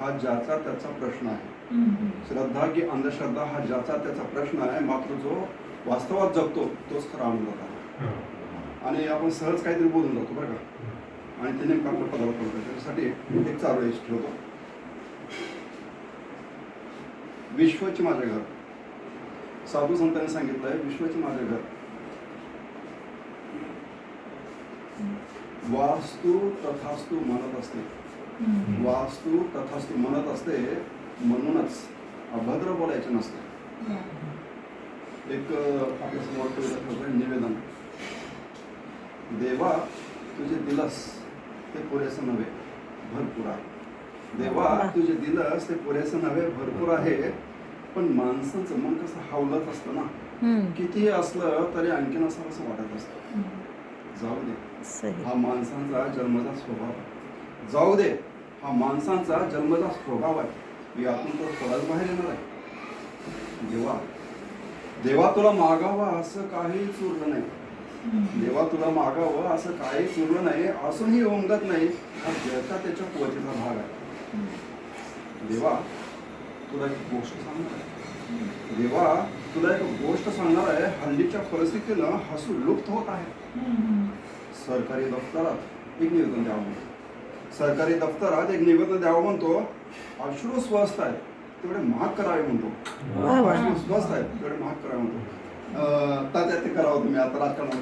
हा ज्याचा त्याचा प्रश्न आहे. श्रद्धा की अंधश्रद्धा हा ज्याचा त्याचा प्रश्न आहे मात्र जो वास्तवात जगतो तोच खरा आनंदात आहे. आणि आपण सहज काहीतरी बोलून जातो बरं का? आणि ते नेमकं आपलं पदार्थ होतं त्याच्यासाठी एक चालू आहे ठेवतो. विश्वचे माझे घर. साधू संतांनी सांगितलंय विश्वचे माझे घर. वास्तू तथास्तू म्हणत असते. वास्तू तथास्तू म्हणत असते म्हणूनच अभद्र बोलायचे नसते. एक अं, आपल्यासमोर कविता ठेवतोय निवेदन. देवा तुझे दिलस ते पुरेसं नव्हे भरपूर आहे. देवा तुझे दिलस ते पुरेसं नव्हे भरपूर आहे. पण माणसाचं मन कसं हावलत असतं ना. कितीही असलं तरी आणखीन असं असं वाटत असतं. जाऊ दे. हा माणसांचा जन्मजा स्वभाव. जाऊ दे. हा माणसांचा जन्मजा स्वभाव आहे. मी आतून तो थोडाच बाहेर येणार आहे. देवा देवा तुला मागावं असं काहीच उरलं नाही. देवा तुला मागावं असं काहीच उरलं नाही असूनही ओमगत नाही. हा ज्याचा त्याच्या कुवतीचा भाग आहे. देवा तुला एक गोष्ट सांगणार आहे. देवा तुला एक गोष्ट सांगणार आहे. हल्लीच्या परिस्थितीनं हसू लुप्त होत आहे. सरकारी दफ्तरात एक निवेदन द्यावं सरकारी दफ्तरात एक निवेदन द्यावं म्हणतो. अश्रू स्वस्त आहेत तेवढे महाग करावे म्हणतो. अश्रू स्वस्त आहेत तेवढे महाग करावे म्हणतो. तात्या ते करावं तुम्ही आता राजकारणामध्ये.